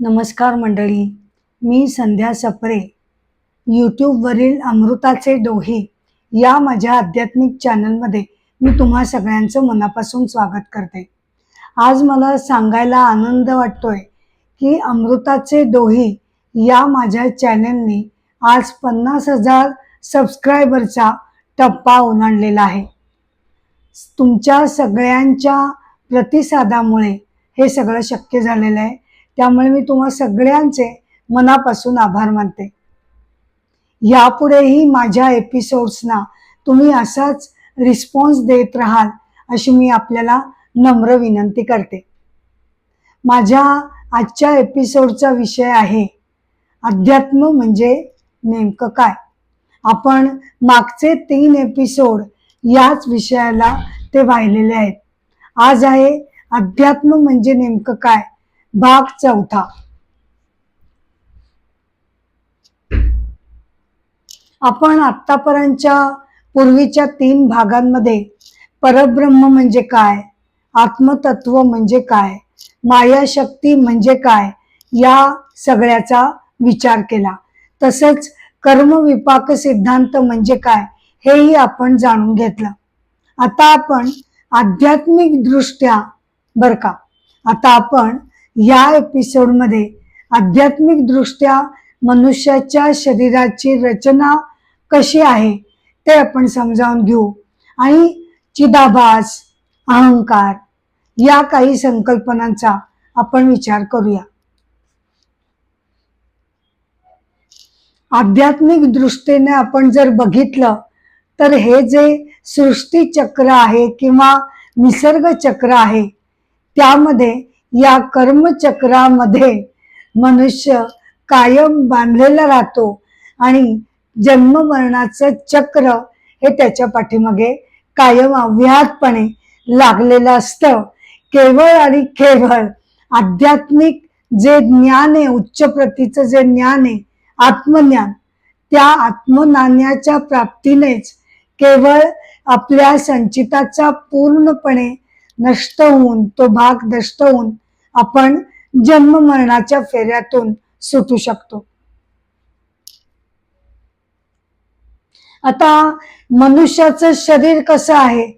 नमस्कार मंडळी मी संध्या सपरे. यूट्यूबवरील अमृताचे डोहे या माझ्या आध्यात्मिक चॅनलमध्ये मी तुम्हा सगळ्यांचं मनापासून स्वागत करते. आज मला सांगायला आनंद वाटतोय की अमृताचे डोहे या माझ्या चॅनलने आज पन्नास हजार सबस्क्रायबरचा टप्पा ओलांडलेला आहे. तुमच्या सगळ्यांच्या प्रतिसादामुळे हे सगळं शक्य झालेलं आहे. त्यामुळे मी तुम्हा सगळ्यांचे मनापासून आभार मानते. यापुढेही माझ्या एपिसोड्सना तुम्ही असाच रिस्पॉन्स देत राहाल अशी मी आपल्याला नम्र विनंती करते. माझ्या आजच्या एपिसोडचा विषय आहे अध्यात्म म्हणजे नेमकं काय? आपण मागचे तीन एपिसोड याच विषयाला ते वाहिलेले आहेत. आज आहे अध्यात्म म्हणजे नेमकं काय? भाग चौथा. आपण आतापर्यंतच्या पूर्वीच्या तीन भागांमध्ये परब्रह्म म्हणजे काय आत्मतत्व म्हणजे काय मायाशक्ती म्हणजे काय या सगळ्याचा विचार केला. तसंच कर्मविपाक सिद्धांत म्हणजे काय हेही आपण जाणून घेतलं. आता आपण आध्यात्मिक दृष्ट्या बर का आता आपण या एपिसोडमध्ये आध्यात्मिकदृष्ट्या मनुष्याच्या शरीराची रचना कशी आहे ते आपण समजावून घेऊ. आणि चिदाभास अहंकार या काही संकल्पनांचा आपण विचार करूया. आध्यात्मिक दृष्टीने आपण जर बघितलं तर हे जे सृष्टी चक्र आहे किंवा निसर्ग चक्र आहे त्यामध्ये या कर्मचक्रामध्ये मनुष्य कायम बांधलेला राहतो आणि जन्म मरणाचं चक्र हे त्याच्या पाठीमागे कायम अव्याहतपणे लागलेलं असतं. केवळ आणि केवळ आध्यात्मिक जे ज्ञान आहे उच्च प्रतीचं जे ज्ञान आहे आत्मज्ञान त्या आत्मज्ञानाच्या प्राप्तीनेच केवळ आपल्या संचिताचा पूर्णपणे नष्ट होऊन तो भाग नष्ट होऊन आपण जन्म मरणाच्या फेऱ्यातून सुटू शकतो. आता मनुष्याचं शरीर कसं आहे?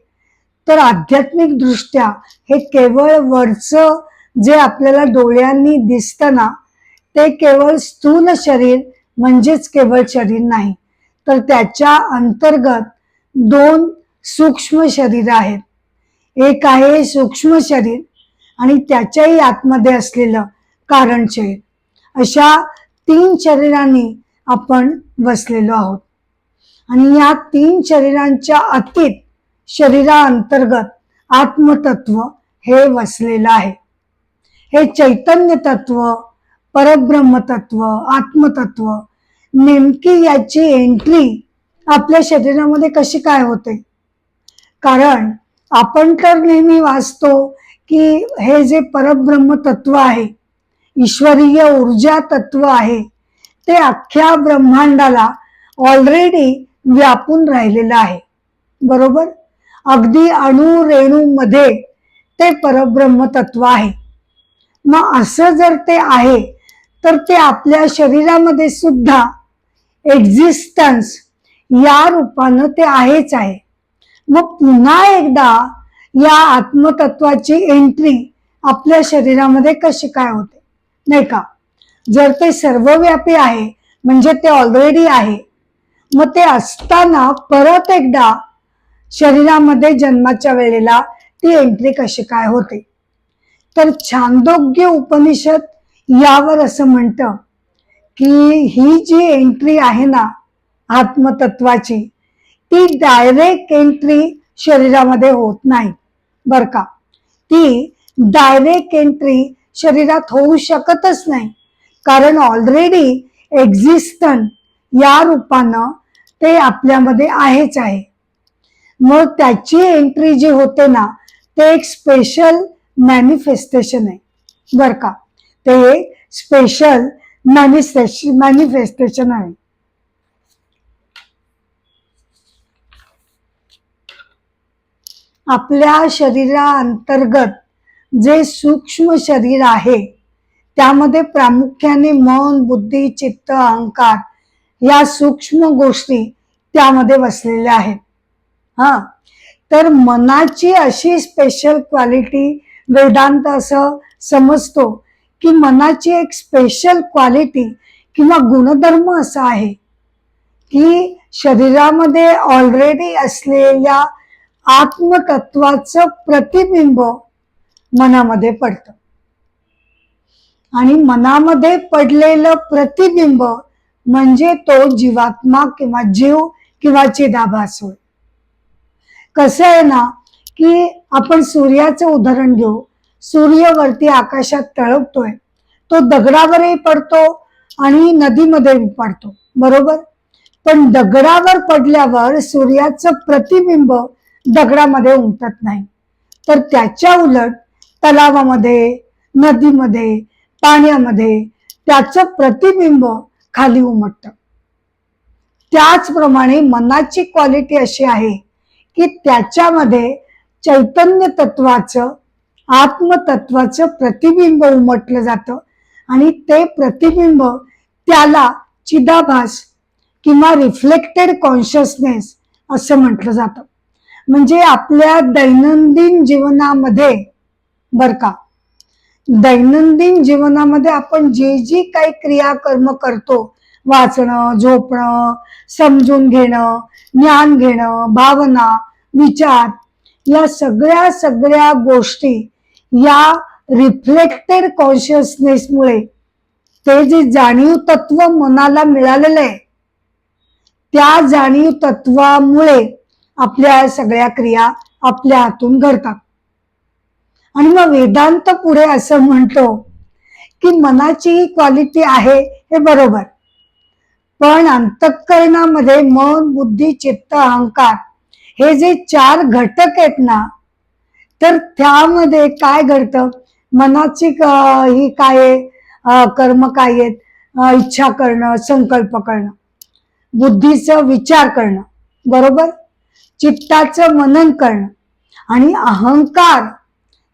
तर आध्यात्मिक दृष्ट्या हे केवळ वरचं जे आपल्याला डोळ्यांनी दिसताना ते केवळ स्थूल शरीर म्हणजेच केवळ शरीर नाही तर त्याच्या अंतर्गत दोन सूक्ष्म शरीर आहेत. एक आहे सूक्ष्म शरीर आणि त्याच्याही आतमध्ये असलेलं कारण शरीर. अशा तीन शरीरांनी आपण बसलेलो आहोत. आणि या तीन शरीरांच्या अतीत शरीराअंतर्गत आत्मतत्व हे वसलेलं आहे. हे चैतन्य तत्व परब्रह्म तत्व आत्मतत्व नेमकी याची एंट्री आपल्या शरीरामध्ये कशी काय होते? कारण आपण तर नेहमी वाचतो की हे जे परब्रह्म तत्व आहे ईश्वरीय ऊर्जा तत्व आहे ते अख्ख्या ब्रह्मांडाला ऑलरेडी व्यापून राहिलेलं आहे. बरोबर? अगदी अणू रेणूमध्ये ते परब्रह्म तत्व आहे. मग असं जर ते आहे तर ते आपल्या शरीरामध्ये सुद्धा एक्झिस्टन्स या रूपानं ते आहेच आहे. मग पुन्हा एकदा या आत्मतत्वाची एंट्री आपल्या शरीरामध्ये कशी काय होते? नाही का? जर ते सर्वव्यापी आहे म्हणजे ते ऑलरेडी आहे मग ते असताना परत एकदा शरीरामध्ये जन्माच्या वेळेला ती एंट्री कशी काय होते? तर छांदोग्य उपनिषद यावर असं म्हणतं की ही जी एंट्री आहे ना आत्मतत्वाची ती डायरेक्ट एंट्री शरीरामध्ये होत नाही. बर का? ती डायरेक्ट एंट्री शरीरात होऊ शकतच नाही. कारण ऑलरेडी एक्झिस्टन या रूपानं ते आपल्यामध्ये आहेच आहे. मग त्याची एंट्री जी होते ना ते एक स्पेशल मॅनिफेस्टेशन आहे. बर का? ते स्पेशल मॅनिफेस्टेशन मॅनिफेस्टेशन आहे. आपल्या शरीराअंतर्गत जे सूक्ष्म शरीर आहे त्यामध्ये प्रामुख्याने मन बुद्धी चित्त अहंकार या सूक्ष्म गोष्टी त्यामध्ये वसलेल्या आहेत. हा. तर मनाची अशी स्पेशल क्वालिटी वेदांत असं समजतो की मनाची एक स्पेशल क्वालिटी किंवा गुणधर्म असा आहे की शरीरामध्ये ऑलरेडी असलेल्या आत्मतत्वाचं प्रतिबिंब मनामध्ये पडतं. आणि मनामध्ये पडलेलं प्रतिबिंब म्हणजे तो जीवात्मा किंवा जीव किंवा चिदाभास होय. कसं आहे ना की आपण सूर्याचं उदाहरण घेऊ. सूर्य वरती आकाशात तळपतोय. तो दगडावरही पडतो आणि नदीमध्ये पडतो बरोबर? पण दगडावर पडल्यावर सूर्याचं प्रतिबिंब दगडामध्ये उमटत नाही. तर त्याच्या उलट तलावामध्ये नदीमध्ये पाण्यामध्ये त्याचं प्रतिबिंब खाली उमटतं. त्याचप्रमाणे मनाची क्वालिटी अशी आहे की त्याच्यामध्ये चैतन्य तत्वाचं आत्मतत्वाचं प्रतिबिंब उमटलं जातं आणि ते प्रतिबिंब त्याला चिदाभास किंवा रिफ्लेक्टेड कॉन्शियसनेस असं म्हटलं जातं. म्हणजे आपल्या दैनंदिन जीवनामध्ये बर का? दैनंदिन जीवनामध्ये आपण जे जी काही क्रियाकर्म करतो वाचणं झोपणं समजून घेणं ज्ञान घेणं भावना विचार या सगळ्या सगळ्या गोष्टी या रिफ्लेक्टेड कॉन्शियसनेसमुळे ते जे जाणीव तत्व मनाला मिळालेलं आहे त्या जाणीव तत्वामुळे आपल्या सगळ्या क्रिया आपल्या हातून घडतात. आणि मग वेदांत पुढे असं म्हणतो की मनाची ही क्वालिटी आहे हे बरोबर. पण अंतःकरणामध्ये मन बुद्धी चित्त अहंकार हे जे चार घटक आहेत ना तर त्यामध्ये काय घडतं? मनाची ही काय आहे? कर्म काय आहेत? इच्छा करणं संकल्प करणं बुद्धीचं विचार करणं. बरोबर? चित्ताचं मनन करणं आणि अहंकार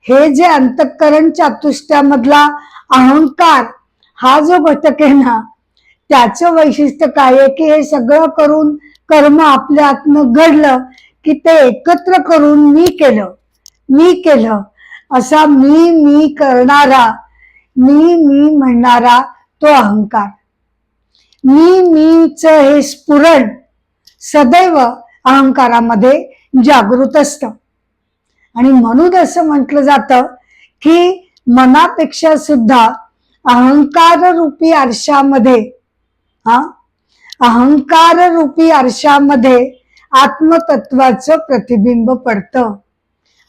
हे जे अंतःकरण चातुष्ट्यामधला अहंकार हा जो घटक आहे ना त्याचं वैशिष्ट्य काय आहे की हे सगळं करून कर्म आपल्या आत्म घडलं की ते एकत्र करून मी केलं मी केलं. असा मी मी करणारा मी मी म्हणणारा तो अहंकार. मी मीच हे स्फुरण सदैव अहंकारामध्ये जागृत असतं. आणि म्हणून असं म्हटलं जातं की मनापेक्षा सुद्धा अहंकार रूपी आरशामध्ये हा? अहंकार रूपी आरशामध्ये आत्मतत्वाचं प्रतिबिंब पडतं.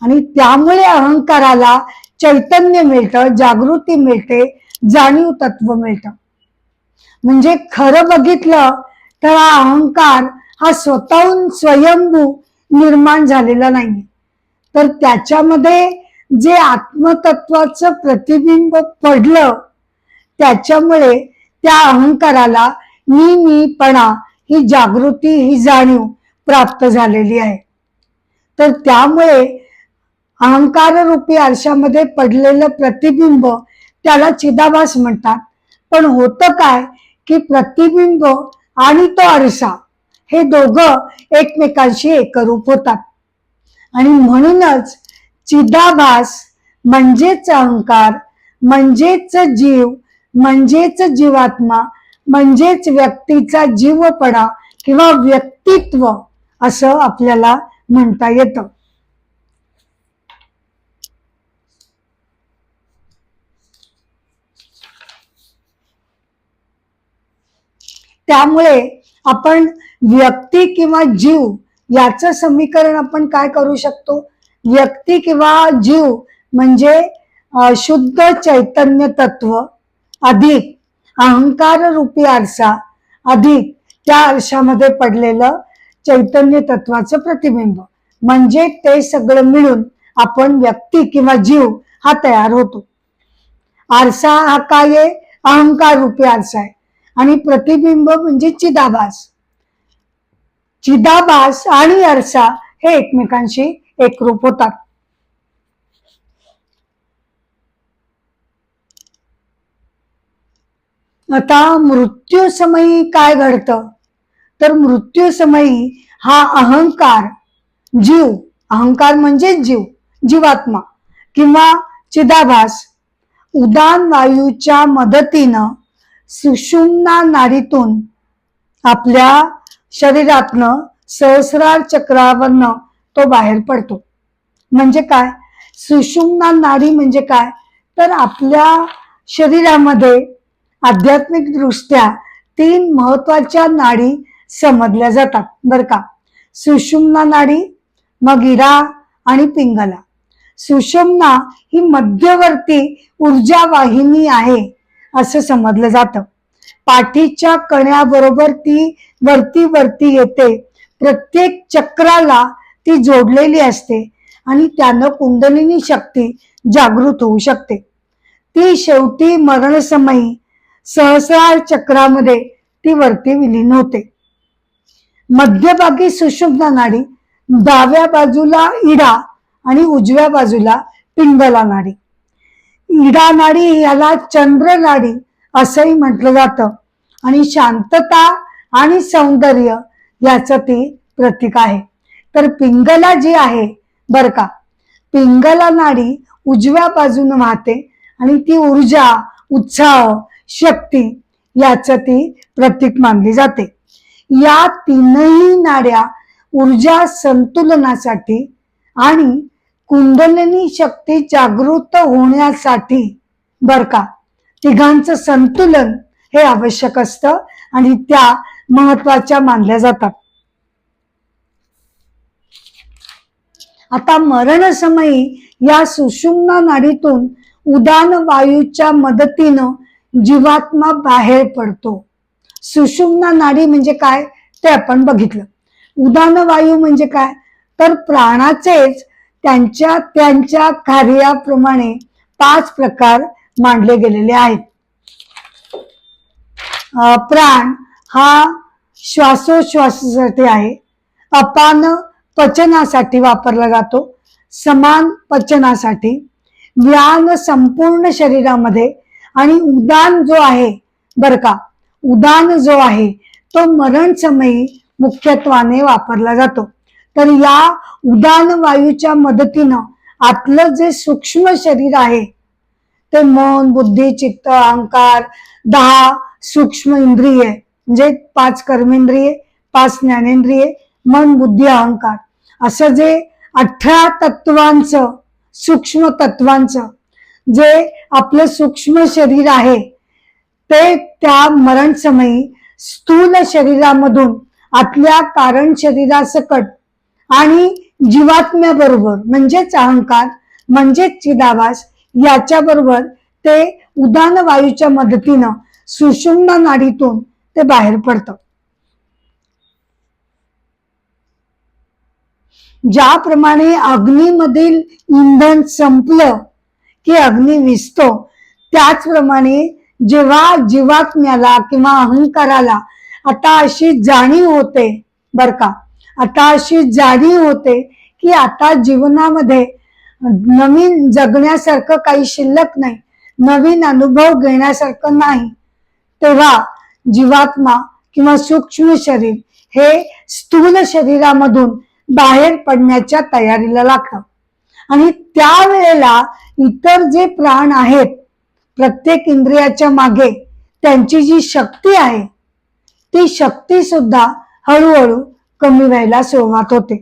आणि त्यामुळे अहंकाराला चैतन्य मिळतं जागृती मिळते जाणीव तत्व मिळतं. म्हणजे खरं बघितलं तर हा अहंकार हा स्वतःहून स्वयंभू निर्माण झालेला नाही तर त्याच्यामध्ये जे आत्मतत्वाचं प्रतिबिंब पडलं त्याच्यामुळे त्या अहंकाराला मी मीपणा ही जागृती ही जाणीव प्राप्त झालेली आहे. तर त्यामुळे अहंकार रूपी आरशामध्ये पडलेलं प्रतिबिंब त्याला चिदाभास म्हणतात. पण होतं काय की प्रतिबिंब आणि तो आरसा हे दोघं एकमेकांशी एकरूप होतात. आणि म्हणूनच चिदाभास म्हणजेच अहंकार म्हणजेच जीव म्हणजेच जीवात्मा म्हणजेच व्यक्तीचा जीवपणा किंवा व्यक्तित्व असं आपल्याला म्हणता येतं. त्यामुळे आपण व्यक्ती किंवा जीव याचं समीकरण आपण काय करू शकतो? व्यक्ती किंवा जीव म्हणजे शुद्ध चैतन्य तत्व. अधिक अहंकार रूपी आरसा. अधिक त्या आरशामध्ये पडलेलं चैतन्य तत्वाचं प्रतिबिंब. म्हणजे ते सगळं मिळून आपण व्यक्ती किंवा जीव हा तयार होतो. आरसा हा काय आहे? अहंकार रूपी आरसा आहे. आणि प्रतिबिंब म्हणजे चिदाभास. चिदाभास आणि अर्सा हे एकमेकांशी एकरूप होतात. आता मृत्यूसमयी काय घडतं? तर मृत्यूसमयी हा अहंकार जीव अहंकार म्हणजे जीव जीवात्मा किंवा चिदाभास उदान वायूच्या मदतीनं सुषुम्ना नाडीतून आपल्या शरीरातनं सहस्रार चक्रावरनं तो बाहेर पडतो. म्हणजे काय? सुषुम्ना नाडी म्हणजे काय? तर आपल्या शरीरामध्ये आध्यात्मिक दृष्ट्या तीन महत्त्वाच्या नाडी समजल्या जातात बर का? सुषुम्ना नाडी मग इरा आणि पिंगला. सुषुम्ना ही मध्यवर्ती ऊर्जा वाहिनी आहे असं समजलं जातं. पाठीच्या कण्याबरोबर ती वरती वरती येते. प्रत्येक चक्राला ती जोडलेली असते आणि त्यानं कुंडलिनी शक्ती जागृत होऊ शकते. ती शेवटी मरणसमयी सहस्रार चक्रामध्ये ती वरती विलीन होते. मध्यभागी सुषुम्ना नाडी डाव्या बाजूला इडा आणि उजव्या बाजूला पिंगला नाडी. इडा नाडी याला चंद्र नाडी असंही म्हटलं जातं. आणि शांतता आणि सौंदर्य याचं ती प्रतीक आहे. तर पिंगला जी आहे बर का पिंगला नाडी उजव्या बाजून वाहते आणि ती ऊर्जा उत्साह शक्ती याचं ती प्रतीक मानली जाते. या तीनही नाड्या ऊर्जा संतुलनासाठी आणि कुंडलिनी शक्ती जागृत होण्यासाठी बर का तिघांचं संतुलन हे आवश्यक असतं आणि त्या महत्त्वाच्या मानल्या जातात. आता मरण समयी या सुषुम्ना नाडीतून उदान वायूच्या मदतीनं जीवात्मा बाहेर पडतो. सुषुम्ना नाडी म्हणजे काय ते आपण बघितलं. उदान वायू म्हणजे काय? तर प्राणाचेच त्यांच्या त्यांच्या कार्याप्रमाणे पाच प्रकार मांडले गेलेले आहेत. प्राण हा श्वासोश्वासासाठी आहे. अपान पचनासाठी वापरला जातो. समान पचनासाठी. व्यान संपूर्ण शरीरामध्ये आणि उदान जो आहे बर का उदान जो आहे तो मरण समयी मुख्यत्वाने वापरला जातो. तर या उदान वायूच्या मदतीनं आतलं जे सूक्ष्म शरीर आहे ते मन बुद्धी चित्त अहंकार दहा सूक्ष्म इंद्रिय म्हणजे पाच कर्मेंद्रिय पाच ज्ञानेंद्रिय मन बुद्धी अहंकार. असं जे अठरा तत्वांचं सूक्ष्म तत्वांचं जे आपलं सूक्ष्म शरीर आहे ते त्या मरण समयी स्थूल शरीरामधून आपल्या कारण शरीरासकट आणि जीवात्म्याबरोबर म्हणजेच अहंकार म्हणजेच चिदावास याच्या बरोबर ते उदान वायूच्या मदतीनं सुषुम्ना नाडीतून ते बाहेर पडतं. ज्याप्रमाणे अग्नीमधील इंधन संपलं की अग्नी विसतो त्याचप्रमाणे जेव्हा जीवात्म्याला किंवा अहंकाराला आता अशी जाणीव होते बर का आता अशी जाणीव होते की आता जीवनामध्ये नवीन जगण्यासारखं काही शिल्लक नाही नवीन अनुभव घेण्यासारखं नाही. तेव्हा जीवात्मा किंवा सूक्ष्म शरीर हे स्थूल शरीरामधून बाहेर पडण्याच्या तयारीला लागतं. आणि त्यावेळेला इतर जे प्राण आहेत प्रत्येक इंद्रियाच्या मागे त्यांची जी शक्ती आहे ती शक्ती सुद्धा हळूहळू कमी व्हायला सुरुवात होते.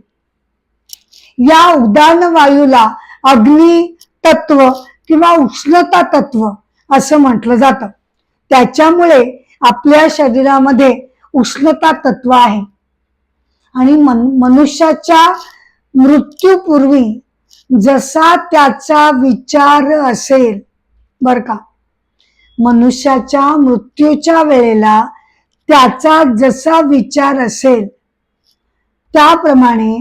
या उदान वायूला अग्नी तत्व किंवा उष्णता तत्व असं म्हटलं जातं. त्याच्यामुळे आपल्या शरीरामध्ये उष्णता तत्व आहे. आणि मन मनुष्याच्या मृत्यूपूर्वी जसा त्याचा विचार असेल बर का मनुष्याच्या मृत्यूच्या वेळेला त्याचा जसा विचार असेल त्याप्रमाणे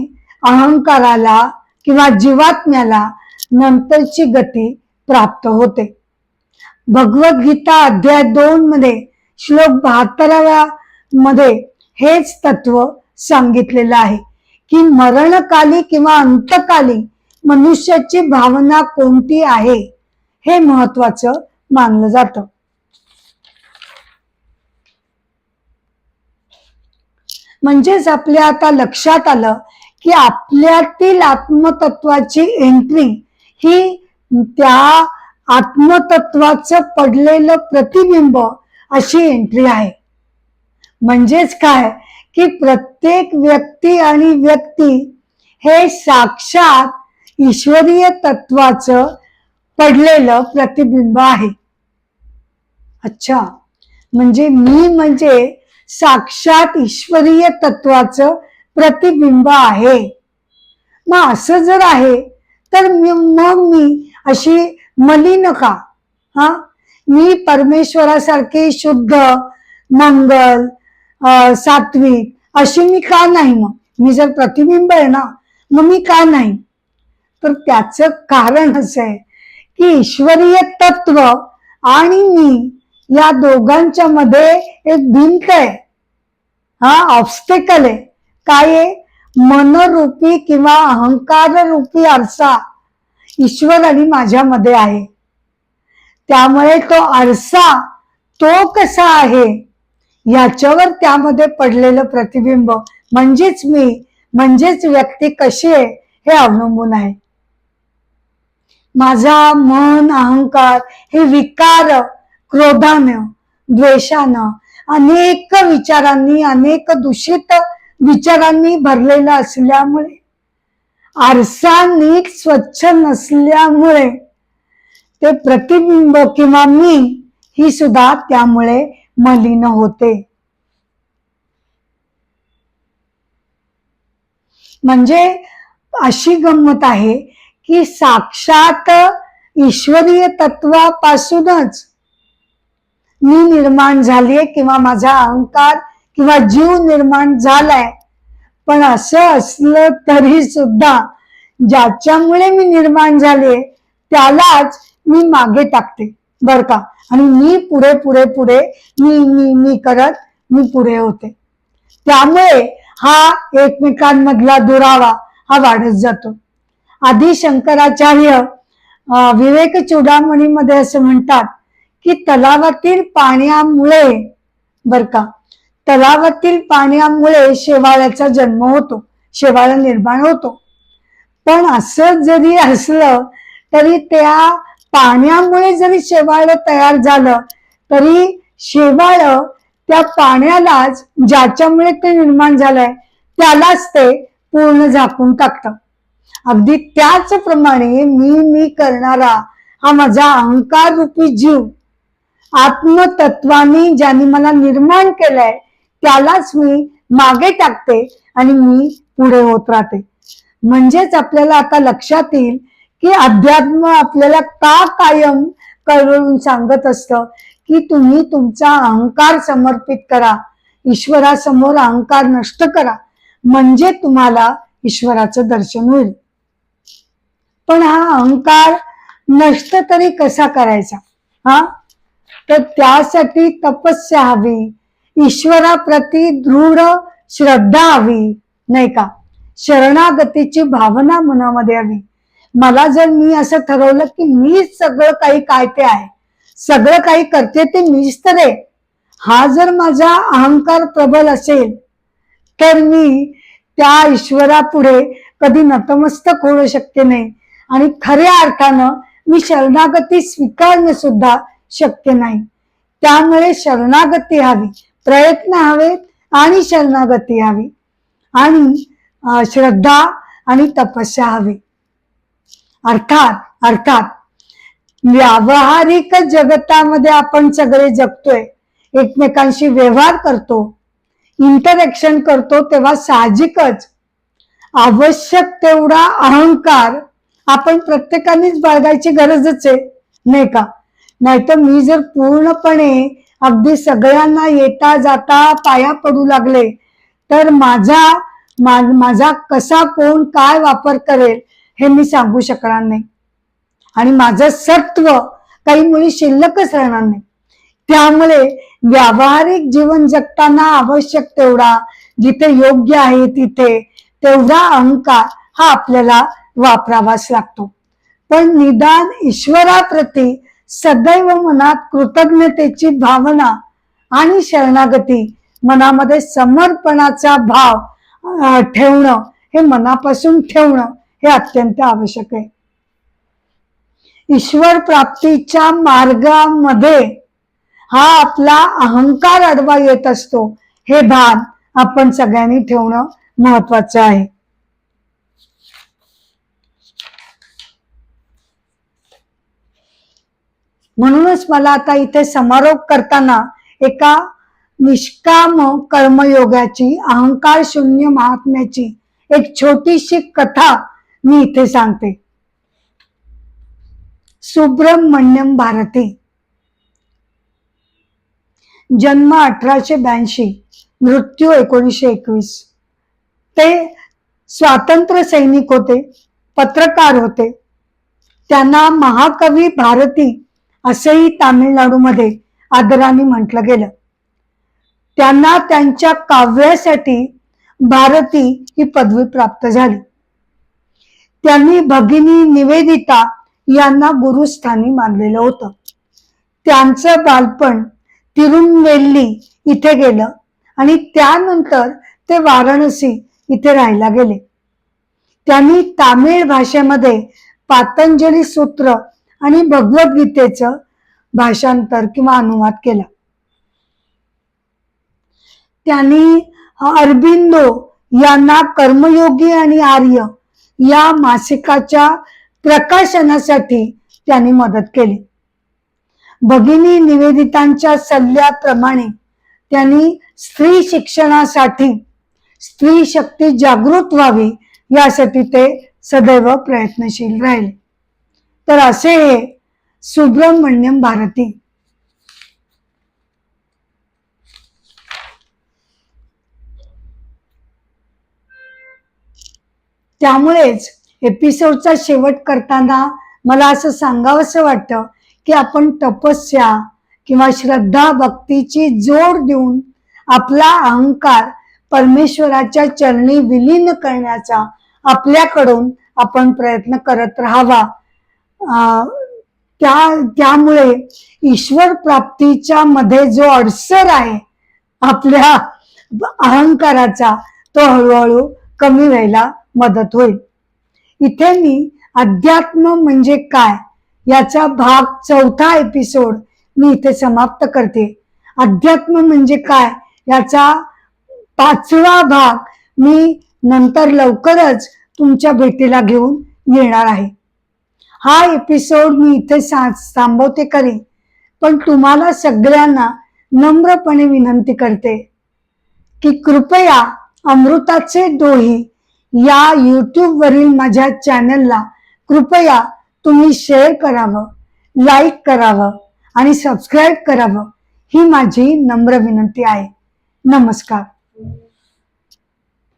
अहंकाराला किंवा जीवात्म्याला नंतरची गती प्राप्त होते. भगवद्गीता अध्याय दोन मध्ये श्लोक बहात्तराव्या मध्ये हेच तत्व सांगितलेलं आहे की मरणकाली किंवा अंतकाली मनुष्याची भावना कोणती आहे हे महत्वाचं मानलं जात. म्हणजेच आपल्या आता लक्षात आलं की आपल्यातील आत्मतत्वाची एंट्री ही त्या आत्मतत्वाचं पडलेलं प्रतिबिंब अशी एंट्री आहे. म्हणजेच काय? की प्रत्येक व्यक्ती आणि व्यक्ती हे साक्षात ईश्वरीय तत्वाचं पडलेलं प्रतिबिंब आहे. अच्छा. म्हणजे मी म्हणजे साक्षात ईश्वरीय तत्वाचं प्रतिबिंब आहे. मग असं जर आहे तर मग मी अशी मलिन का? हा? मी परमेश्वरासारखी शुद्ध मंगल सात्विक अशी मी का नाही मग? मी जर प्रतिबिंब आहे ना मग मी का नाही? तर त्याचं कारण असं आहे की ईश्वरीय तत्व आणि मी या दोघांच्या मध्ये एक भिंत आहे. हा ऑब्स्टेकल आहे. काय आहे? मनरूपी किंवा अहंकार रूपी आरसा ईश्वर आणि माझ्यामध्ये आहे. त्यामुळे तो आरसा तो कसा आहे? याच्यावर त्यामध्ये पडलेलं प्रतिबिंब म्हणजेच मी म्हणजेच व्यक्ती कशी आहे हे अवलंबून आहे. माझा मन अहंकार हे विकार क्रोधानं द्वेषानं अनेक विचारांनी अनेक दूषित विचारांनी भरलेलं असल्यामुळे आरसा नीट स्वच्छ नसल्यामुळे ते प्रतिबिंब किंवा मी ही सुद्धा त्यामुळे मलिन होते. म्हणजे अशी गंमत आहे की साक्षात ईश्वरीय तत्वापासूनच मी निर्माण झालीये किंवा माझा अहंकार किंवा जीव निर्माण झालाय. पण असं असलं तरी सुद्धा ज्याच्यामुळे मी निर्माण झाले त्यालाच मी मागे टाकते. बर का? आणि मी पुढे पुढे पुढे मी मी मी करत मी पुढे होते. त्यामुळे हा एकमेकांमधला दुरावा हा वाढत जातो. आधी शंकराचार्य विवेक चुडामणीमध्ये असं म्हणतात की तलावातील पाण्यामुळे बर का तलावातील पाण्यामुळे शेवाळ्याचा जन्म होतो शेवाळ निर्माण होतो. पण असं जरी असलं तरी त्या पाण्यामुळे जरी शेवाळ तयार झालं तरी शेवाळ त्या पाण्यालाच ज्याच्यामुळे ते निर्माण झालंय त्यालाच ते पूर्ण झाकून टाकतं. अगदी त्याचप्रमाणे मी मी करणारा हा माझा अहंकार रूपी जीव आत्मतत्वाने ज्याने मला निर्माण केलंय त्यालाच मी मागे टाकते आणि मी पुढे होत राहते. म्हणजेच आपल्याला आता लक्षात येईल की अध्यात्म आपल्याला का कायम कळवून सांगत असतं की तुम्ही तुमचा अहंकार समर्पित करा ईश्वरासमोर अहंकार नष्ट करा म्हणजे तुम्हाला ईश्वराचं दर्शन होईल. पण हा अहंकार नष्ट तरी कसा करायचा? हा? तर त्यासाठी तपस्या हवी ईश्वराप्रती दृढ श्रद्धा हवी नाही का? शरणागतीची भावना मनामध्ये हवी. मला जर मी असं ठरवलं की मीच सगळं काही काय ते आहे सगळं काही करते ते मीच तर आहे. हा जर माझा अहंकार प्रबल असेल तर मी त्या ईश्वरापुढे कधी नतमस्तक होणं शक्य नाही. आणि खऱ्या अर्थानं मी शरणागती स्वीकारणं सुद्धा शक्य नाही. त्यामुळे शरणागती हवी. प्रयत्न हवेत आणि शरणागती हवी. आणि श्रद्धा आणि तपस्या हवी. अर्थात अर्थात व्यावहारिक जगतामध्ये आपण सगळे जगतोय एकमेकांशी व्यवहार करतो इंटरॅक्शन करतो तेव्हा साहजिकच आवश्यक तेवढा अहंकार आपण प्रत्येकानेच बाळगायची गरजच आहे नाही का? नाहीतर मी जर पूर्णपणे अगदी सगळ्यांना येता जाता पाया पडू लागले. तर माझा मा- माझा कसा कोण काय वापर करेल हे मी सांगू शकणार नाही. आणि माझं सत्व काही मुली शिल्लकच राहणार नाही. त्यामुळे व्यावहारिक जीवन जगताना आवश्यक तेवढा जिथे योग्य आहे तिथे तेवढा अहंकार हा आपल्याला वापरावाच लागतो. पण निदान ईश्वराप्रती सदैव मनात कृतज्ञतेची भावना आणि शरणागती मनामध्ये समर्पणाचा भाव ठेवणं हे मनापासून ठेवणं हे अत्यंत आवश्यक आहे. ईश्वर प्राप्तीच्या मार्गामध्ये हा आपला अहंकार अडवा येत असतो हे भान आपण सगळ्यांनी ठेवणं महत्वाचं आहे. म्हणूनच मला आता इथे समारोप करताना एका निष्काम कर्मयोगाची अहंकार शून्य महात्म्याची एक छोटीशी कथा मी इथे सांगते. सुब्रमण्यम भारती. जन्म अठराशे ब्याऐंशी मृत्यू एकोणीसशे एकवीस. ते स्वातंत्र्य सैनिक होते पत्रकार होते. त्यांना महाकवी भारती असेही तामिळनाडूमध्ये आदराने म्हटलं गेलं. त्यांना त्यांच्या काव्यासाठी भारती ही पदवी प्राप्त झाली. त्यांनी भगिनी निवेदिता यांना गुरुस्थानी मानलेलं होतं. त्यांचं बालपण तिरुनवेल्ली इथे गेलं आणि त्यानंतर ते वाराणसी इथे राहायला गेले. त्यांनी तामिळ भाषेमध्ये पातंजली सूत्र आणि भगवद्गीतेचं भाषांतर किंवा अनुवाद केला. त्यांनी अरबिंदो यांना कर्मयोगी आणि आर्य या मासिकाच्या प्रकाशनासाठी त्यांनी मदत केली. भगिनी निवेदितांच्या सल्ल्याप्रमाणे त्यांनी स्त्री शिक्षणासाठी स्त्री शक्ती जागृत व्हावी यासाठी ते सदैव प्रयत्नशील राहिले. तर असे हे सुब्रमण्यम भारती. त्यामुळेच एपिसोडचा शेवट करताना मला असं सांगावंसं वाटतं की आपण तपस्या किंवा श्रद्धा भक्तीची जोड देऊन आपला अहंकार परमेश्वराच्या चरणी विलीन करण्याचा आपल्याकडून आपण प्रयत्न करत राहावा. त्या त्यामुळे ईश्वर प्राप्तीच्या मध्ये जो अडसर आहे आपल्या अहंकाराचा तो हळूहळू कमी व्हायला मदत होईल. इथे मी अध्यात्म म्हणजे काय याचा भाग चौथा एपिसोड मी इथे समाप्त करते. अध्यात्म म्हणजे काय याचा पाचवा भाग मी नंतर लवकरच तुमच्या भेटीला घेऊन येणार आहे. हा एपिसोड मी इथे सा- थांबवते करी पण तुम्हाला सगळ्यांना नम्रपणे विनंती करते की कृपया अमृताचे डोही या यूट्यूबवरील माझ्या चॅनलला कृपया तुम्ही शेअर करावं लाईक करावं आणि सबस्क्राईब करावं ही माझी नम्र विनंती आहे. नमस्कार.